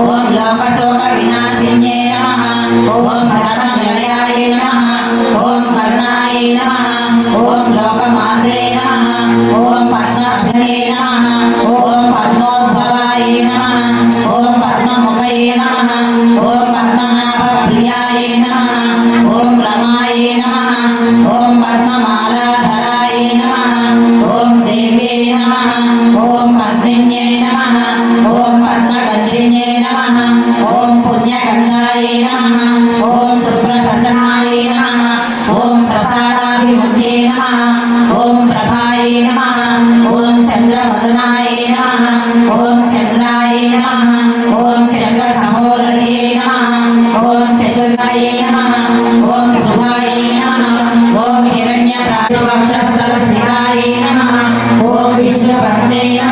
ఓం లోకశోక వినాశిన్యే నమ ఓం పద్మనాయ నమ. ఓం చంద్రాయ నమ. ఓం చంద్ర సహోదరి నమ. ఓం చతుర్గాయ నమ. ఓం శుభాయ నమ. ఓం హిరణ్య ప్రాచువక్షస్థల స్థిరాయ నమ. ఓం విష్ణుపత్నే నమ.